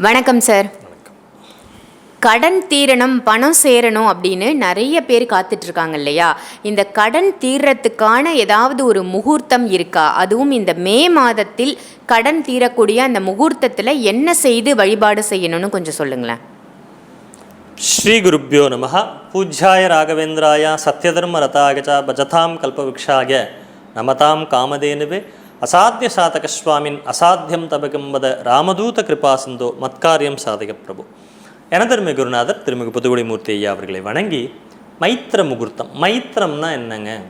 வணக்கம் சார். கடன் தீரணும் பணம் சேரணும் அப்படின்னு நிறைய பேர் காத்துட்ருக்காங்க இல்லையா? இந்த கடன் தீர்றத்துக்கான ஏதாவது ஒரு முகூர்த்தம் இருக்கா? அதுவும் இந்த மே மாதத்தில் கடன் தீரக்கூடிய அந்த முகூர்த்தத்தில் என்ன செய்து வழிபாடு செய்யணும்னு கொஞ்சம் சொல்லுங்களேன். ஸ்ரீ குருப்பியோ நம பூஜ்யாய ராகவேந்திராய சத்யதர்ம ரதாகஜா பஜதாம் கல்பவிக்ஷாக நமதாம் காமதேனுவே அசாத்திய சாதக சுவாமின் அசாத்தியம் தபகம்பத ராமதூத கிருபா சிந்தோ மத்காரியம் சாதக பிரபு. எனதருமை குருநாதர் திருமிகு புதுகுடிமூர்த்தி ஐயா அவர்களை வணங்கி மைத்திர முகூர்த்தம். மைத்திரம்னா என்னங்க?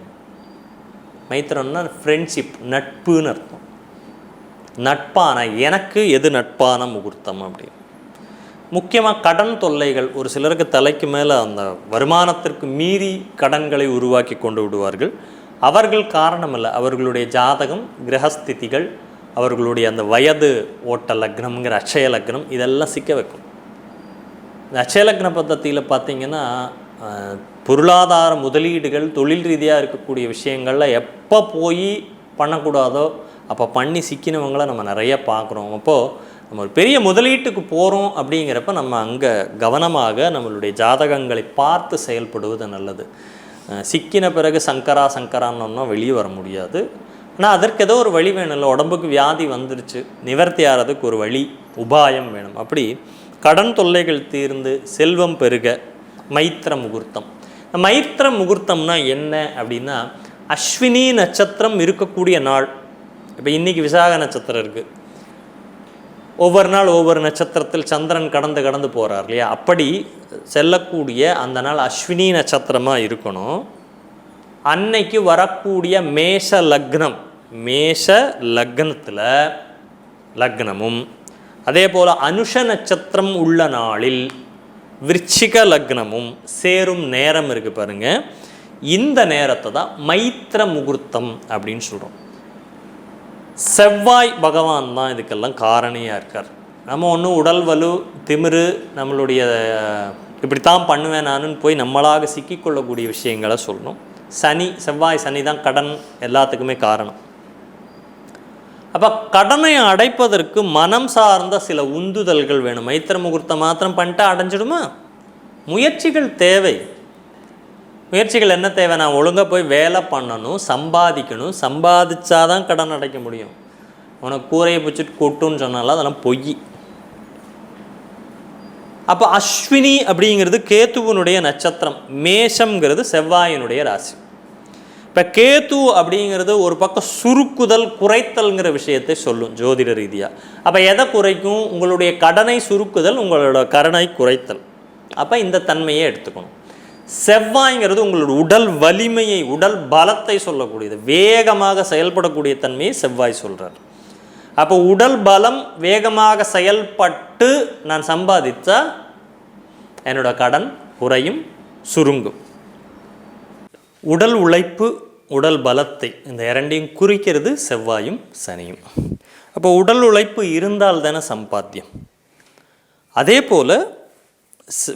மைத்திரம்னா ஃப்ரெண்ட்ஷிப் நட்புன்னு அர்த்தம். நட்பான எனக்கு எது நட்பான முகூர்த்தம் அப்படின்னு. முக்கியமாக கடன் தொல்லைகள் ஒரு சிலருக்கு தலைக்கு மேலே அந்த வருமானத்திற்கு மீறி கடன்களை உருவாக்கி கொண்டு விடுவார்கள். அவர்கள் காரணம் இல்லை அவர்களுடைய ஜாதகம் கிரகஸ்திதிகள் அவர்களுடைய அந்த வயது ஓட்ட லக்னம்ங்கிற அட்சய லக்னம் இதெல்லாம் சிக்க வைக்கும். இந்த அட்சய லக்ன பద్ధதியில் பார்த்திங்கன்னா பொருளாதார முதலீடுகள் தொழில் ரீதியாக இருக்கக்கூடிய விஷயங்களில் எப்போ போய் பண்ணக்கூடாதோ அப்போ பண்ணி சிக்கினவங்கள நம்ம நிறைய பார்க்குறோம். அப்போது நம்ம ஒரு பெரிய முதலீட்டுக்கு போகிறோம் அப்படிங்கிறப்ப நம்ம அங்கே கவனமாக நம்மளுடைய ஜாதகங்களை பார்த்து செயல்படுவது நல்லது. சிக்கின பிறகு சங்கரா சங்கரான்னு வெளியே வர முடியாது. ஆனால் அதற்கு ஏதோ ஒரு வழி வேணும்ல. உடம்புக்கு வியாதி வந்துருச்சு. நிவர்த்தி ஆகிறதுக்கு ஒரு வழி உபாயம் வேணும். அப்படி கடன் தொல்லைகள் தீர்ந்து செல்வம் பெருக மைத்திர முகூர்த்தம். மைத்திர முகூர்த்தம்னா என்ன அப்படின்னா அஸ்வினி நட்சத்திரம் இருக்கக்கூடிய நாள். இப்போ இன்றைக்கி விசாக நட்சத்திரம் இருக்குது ஒவ்வொரு நாள் ஒவ்வொரு நட்சத்திரத்தில் சந்திரன் கடந்து கடந்து போகிறார் இல்லையா? அப்படி செல்லக்கூடிய அந்த நாள் அஸ்வினி நட்சத்திரமாக இருக்கணும். அன்னைக்கு வரக்கூடிய மேஷ லக்னம் மேஷ லக்னத்தில் லக்னமும் அதே போல் அனுஷ நட்சத்திரம் உள்ள நாளில் விருச்சிக லக்னமும் சேரும் நேரம் இருக்குது பாருங்கள் இந்த நேரத்தை தான் மைத்திர முகூர்த்தம் அப்படின்னு சொல்கிறோம் செவ்வாய் பகவான் தான் இதுக்கெல்லாம் காரணியாக இருக்கார். நம்ம ஒன்றும் உடல் வலு திமிரு நம்மளுடைய இப்படித்தான் பண்ணுவேன் நானுன்னு போய் நம்மளாக சிக்கிக்கொள்ளக்கூடிய விஷயங்களை சொல்லணும். சனி செவ்வாய் சனி தான் கடன் எல்லாத்துக்குமே காரணம். அப்போ கடனை அடைப்பதற்கு மனம் சார்ந்த சில உந்துதல்கள் வேணும். மைத்திர முகூர்த்தம் மாத்திரம் பண்ணிட்டு அடைஞ்சிடுமா? முயற்சிகள் தேவை. முயற்சிகள் என்ன தேவை? நான் ஒழுங்காக போய் வேலை பண்ணணும் சம்பாதிக்கணும். சம்பாதிச்சாதான் கடன் அடைக்க முடியும். உனக்கு கூரையை பிடிச்சிட்டு கொட்டுன்னு சொன்னால அதெல்லாம் பொய். அப்போ அஸ்வினி அப்படிங்கிறது கேத்துவனுடைய நட்சத்திரம். மேஷம்ங்கிறது செவ்வாயினுடைய ராசி. இப்போ கேத்து அப்படிங்கிறது ஒரு பக்கம் சுருக்குதல் குறைத்தல்ங்கிற விஷயத்தை சொல்லும் ஜோதிட ரீதியாக அப்போ எதை குறைக்கும்? உங்களுடைய கடனை சுருக்குதல் உங்களோட கடனை குறைத்தல். அப்போ இந்த தன்மையை எடுத்துக்கணும். செவ்வாய்ங்கிறது உங்களோட உடல் வலிமையை உடல் பலத்தை சொல்லக்கூடியது. வேகமாக செயல்படக்கூடிய தன்மையை செவ்வாய் சொல்கிறார் அப்போ உடல் பலம் வேகமாக செயல்பட்டு நான் சம்பாதித்தா என்னோட கடன் குறையும் சுருங்கும். உடல் உழைப்பு உடல் பலத்தை இந்த இரண்டையும் குறிக்கிறது செவ்வாயும் சனியும். அப்போ உடல் உழைப்பு இருந்தால் தானே சம்பாத்தியம். அதே போல்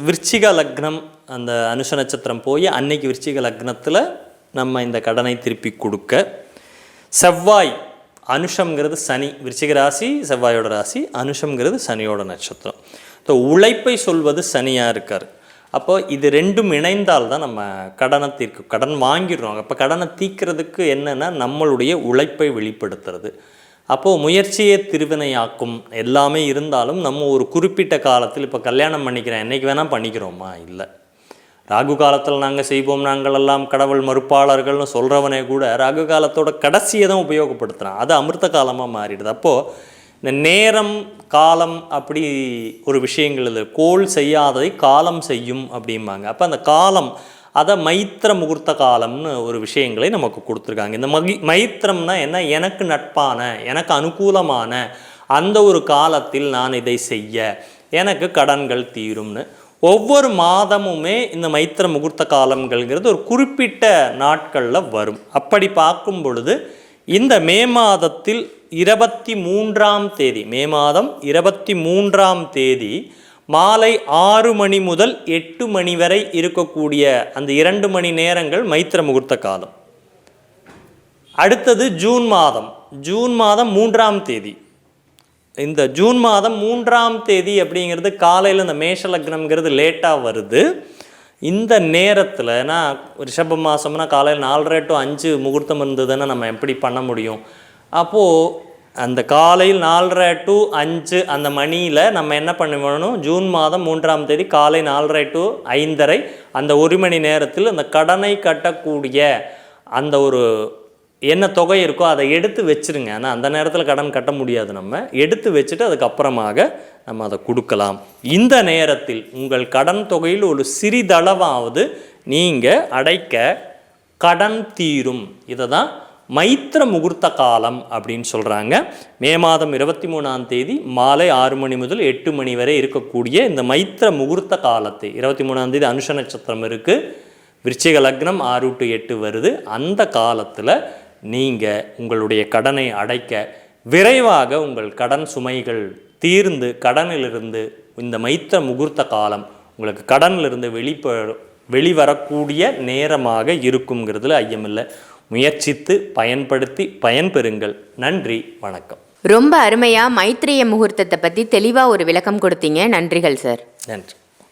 விருச்சிக லக்னம் அந்த அனுஷ நட்சத்திரம் போய் அன்னைக்கு விருச்சிக லக்னத்தில் நம்ம இந்த கடனை திருப்பி கொடுக்க. செவ்வாய் அனுஷம்ங்கிறது சனி விருச்சிக ராசி செவ்வாயோட ராசி அனுஷம்ங்கிறது சனியோட நட்சத்திரம். ஸோ உழைப்பை சொல்வது சனியாக இருக்கார். அப்போ இது ரெண்டும் இணைந்தால் தான் நம்ம கடனை தீர்க்கும் கடன் வாங்கிடுறோம். அப்போ கடனை தீர்க்கிறதுக்கு என்னென்னா நம்மளுடைய உழைப்பை வெளிப்படுத்துறது. அப்போது முயற்சியே திருவினையாக்கும். எல்லாமே இருந்தாலும் நம்ம ஒரு குறிப்பிட்ட காலத்தில் இப்போ கல்யாணம் பண்ணிக்கிறேன் என்றைக்கு வேணால் பண்ணிக்கிறோமா? இல்லை. ராகு காலத்தில் நாங்கள் செய்வோம் நாங்கள் எல்லாம் கடவுள் மறுப்பாளர்கள்னு சொல்கிறவனே கூட ராகு காலத்தோட கடைசியை தான் உபயோகப்படுத்துகிறான் அது அமிர்த காலமாக மாறிடுது. அப்போது இந்த நேரம் காலம் அப்படி ஒரு விஷயங்கள் இது கோல் செய்யாததை காலம் செய்யும் அப்படிம்பாங்க. அப்போ அந்த காலம் அதை மைத்திர முகூர்த்த காலம்னு ஒரு விஷயங்களை நமக்கு கொடுத்துருக்காங்க. இந்த மகி மைத்திரம்னா என்ன? எனக்கு நட்பான எனக்கு அனுகூலமான அந்த ஒரு காலத்தில் நான் இதை செய்ய எனக்கு கடன்கள் தீரும்னு. ஒவ்வொரு மாதமுமே இந்த மைத்திர முகூர்த்த காலங்கள்ங்கிறது ஒரு குறிப்பிட்ட நாட்களில் வரும். அப்படி பார்க்கும் பொழுது இந்த மே மாதத்தில் இருபத்தி மூன்றாம் தேதி மே மாதம் இருபத்தி மூன்றாம் தேதி மாலை ஆறு மணி முதல் எட்டு மணி வரை இருக்கக்கூடிய அந்த இரண்டு மணி நேரங்கள் மைத்திர முகூர்த்த காலம். அடுத்தது ஜூன் மாதம். ஜூன் மாதம் மூன்றாம் தேதி. இந்த ஜூன் மாதம் மூன்றாம் தேதி அப்படிங்கிறது காலையில் இந்த மேஷ லக்னம்ங்கிறது லேட்டாக வருது. இந்த நேரத்தில் நான் ரிஷப மாதம்னா காலையில் நாலரை டு அஞ்சு முகூர்த்தம் இருந்ததுன்னா நம்ம எப்படி பண்ண முடியும்? அப்போது அந்த காலையில் நாலரை டு அஞ்சு அந்த மணியில் நம்ம என்ன பண்ணணும்? ஜூன் மாதம் மூன்றாம் தேதி காலை நாலரை டு ஐந்தரை அந்த ஒரு மணி நேரத்தில் அந்த கடனை கட்டக்கூடிய அந்த ஒரு என்ன தொகை இருக்கோ அதை எடுத்து வச்சிருங்க. ஆனால் அந்த நேரத்தில் கடன் கட்ட முடியாது நம்ம. எடுத்து வச்சுட்டு அதுக்கப்புறமாக நம்ம அதை கொடுக்கலாம். இந்த நேரத்தில் உங்கள் கடன் தொகையில் ஒரு சிறிதளவாவது நீங்கள் அடைக்க கடன் தீரும். இதை தான் மைத்திர முகூர்த்த காலம் அப்படின்னு சொல்கிறாங்க மே மாதம் இருபத்தி மூணாம் தேதி மாலை ஆறு மணி முதல் எட்டு மணி வரை இருக்கக்கூடிய இந்த மைத்திர முகூர்த்த காலத்தை இருபத்தி மூணாம் தேதி அனுஷ நட்சத்திரம் இருக்குது விருச்சிக லக்னம் ஆறு டு எட்டு வருது. அந்த காலத்தில் நீங்கள் உங்களுடைய கடனை அடைக்க விரைவாக உங்கள் கடன் சுமைகள் தீர்ந்து கடனிலிருந்து இந்த மைத்திர முகூர்த்த காலம் உங்களுக்கு கடனிலிருந்து வெளிப்ப வெளிவரக்கூடிய நேரமாக இருக்குங்கிறதுல ஐயமில்லை முயற்சித்து பயன்படுத்தி பயன்பெறுங்கள். நன்றி வணக்கம். ரொம்ப அருமையாக மைத்ரேய முகூர்த்தத்தை பற்றி தெளிவாக ஒரு விளக்கம் கொடுத்தீங்க. நன்றிகள் சார். நன்றி.